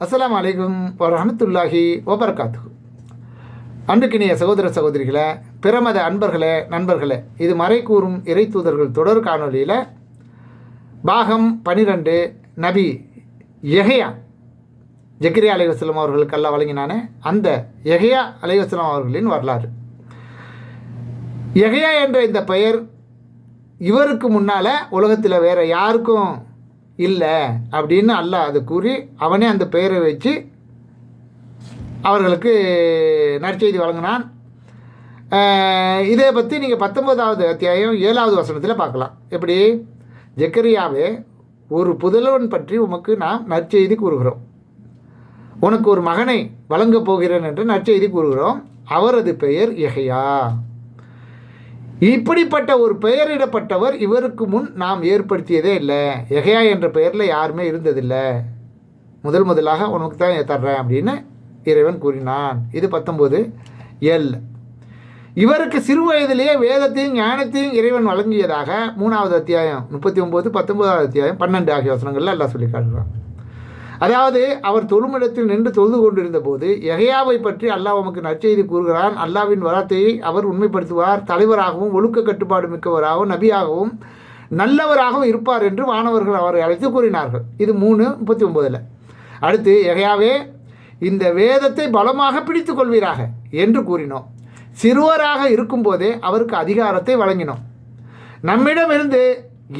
அஸ்லாம் அலைக்கும் வரமத்துல்லாஹி ஓபர்காத்து அன்றுக்கினிய சகோதர சகோதரிகளை பிரமத அன்பர்களே நண்பர்களே இது மறை கூறும் இறை தூதர்கள் தொடர் காணொளியில் பாகம் பனிரெண்டு நபி எஹையா ஜக்கிரியா அலைவாஸ்லாம் அவர்களுக்கெல்லாம் வழங்கினானே அந்த எஹையா அலைவாஸ்லாம் அவர்களின் வரலாறு. எஹையா என்ற இந்த பெயர் இவருக்கு முன்னால் உலகத்தில் வேறு யாருக்கும் இல்லை அப்படின்னு அல்ல அது கூறி அவனே அந்த பெயரை வச்சு அவர்களுக்கு நற்செய்தி வழங்கினான். இதை பற்றி நீங்கள் பத்தொன்பதாவது அத்தியாயம் ஏழாவது வசனத்தில் பார்க்கலாம். எப்படி? ஜக்கரியாவே ஒரு புதல்வன் பற்றி உமக்கு நாம் நற்செய்தி கூறுகிறோம். உனக்கு ஒரு மகனை வழங்கப் போகிறேன் என்று நற்செய்தி கூறுகிறோம். அவரது பெயர் எஹையா இப்படிப்பட்ட ஒரு பெயரிடப்பட்டவர் இவருக்கு முன் நாம் ஏற்படுத்தியதே இல்லை. எகையா என்ற பெயரில் யாருமே இருந்ததில்லை. முதல் முதலாக உனக்கு தான் தர்றேன் அப்படின்னு இறைவன் கூறினான். இது பத்தொம்போது எல். இவருக்கு சிறு வயதிலேயே வேதத்தையும் ஞானத்தையும் இறைவன் வழங்கியதாக மூணாவது அத்தியாயம் முப்பத்தி ஒம்பது பத்தொன்பதாவது அத்தியாயம் பன்னெண்டு ஆகிய வசனங்கள்ல எல்லாம் சொல்லி காட்டுறான் அதாவது அவர் தொழுமிடத்தில் நின்று தொழுது கொண்டிருந்த போது எகையாவை பற்றி அல்லாஹ் உமக்கு நற்செய்தி கூறுகிறான். அல்லாவின் வார்த்தையை அவர் உண்மைப்படுத்துவார். தலைவராகவும் ஒழுக்க கட்டுப்பாடு மிக்கவராகவும் நபியாகவும் நல்லவராகவும் இருப்பார் என்று வானவர்கள் அவரை அழைத்து கூறினார்கள். இது மூணு முப்பத்தி ஒம்போதில் அடுத்து எகையாவே இந்த வேதத்தை பலமாக பிடித்து கொள்வீராக என்று கூறினோம். சிறுவராக இருக்கும்போதே அவருக்கு அதிகாரத்தை வழங்கினோம். நம்மிடமிருந்து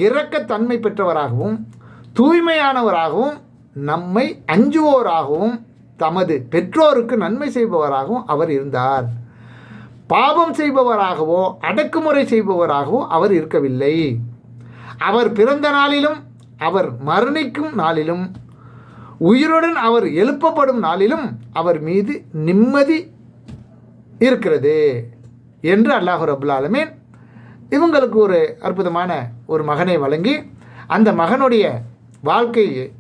இரக்கத்தன்மை பெற்றவராகவும் தூய்மையானவராகவும் நம்மை அஞ்சுவோராகவும் தமது பெற்றோருக்கு நன்மை செய்பவராகவும் அவர் இருந்தார். பாவம் செய்பவராகவோ அடக்குமுறை செய்பவராகவோ அவர் இருக்கவில்லை. அவர் பிறந்த நாளிலும் அவர் மரணிக்கும் நாளிலும் உயிருடன் அவர் எழுப்பப்படும் நாளிலும் அவர் மீது நிம்மதி இருக்கிறது என்று அல்லாஹு ரபுல் ஆலமீன் இவங்களுக்கு ஒரு அற்புதமான ஒரு மகனை வழங்கி அந்த மகனுடைய வாழ்க்கையை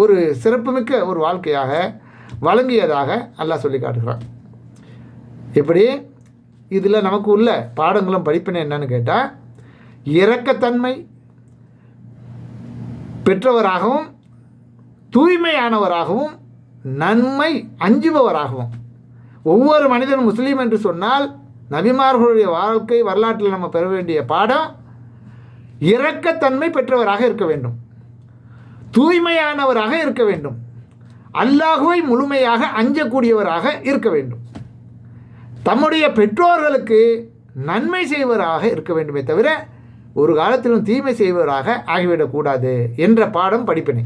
ஒரு சிறப்புமிக்க ஒரு வாழ்க்கையாக வழங்கியதாக அல்லாஹ் சொல்லி காட்டுகிறான். எப்படி? இதில் நமக்கு உள்ள பாடங்களும் படிப்பினை என்னன்னு கேட்டால் இரக்கத்தன்மை பெற்றவராகவும் தூய்மையானவராகவும் நன்மை அஞ்சுபவராகவும். ஒவ்வொரு மனிதனும் முஸ்லீம் என்று சொன்னால் நபிமார்களுடைய வாழ்க்கை வரலாற்றில் நம்ம பெற வேண்டிய பாடம் இரக்கத்தன்மை பெற்றவராக இருக்க வேண்டும். தூய்மையானவராக இருக்க வேண்டும். அல்லாஹுவை முழுமையாக அஞ்சக்கூடியவராக இருக்க வேண்டும். தம்முடைய பெற்றோர்களுக்கு நன்மை செய்வராக இருக்க வேண்டுமே தவிர ஒரு காலத்திலும் தீமை செய்வராக ஆகிவிடக்கூடாது என்ற பாடம் படிப்பினை.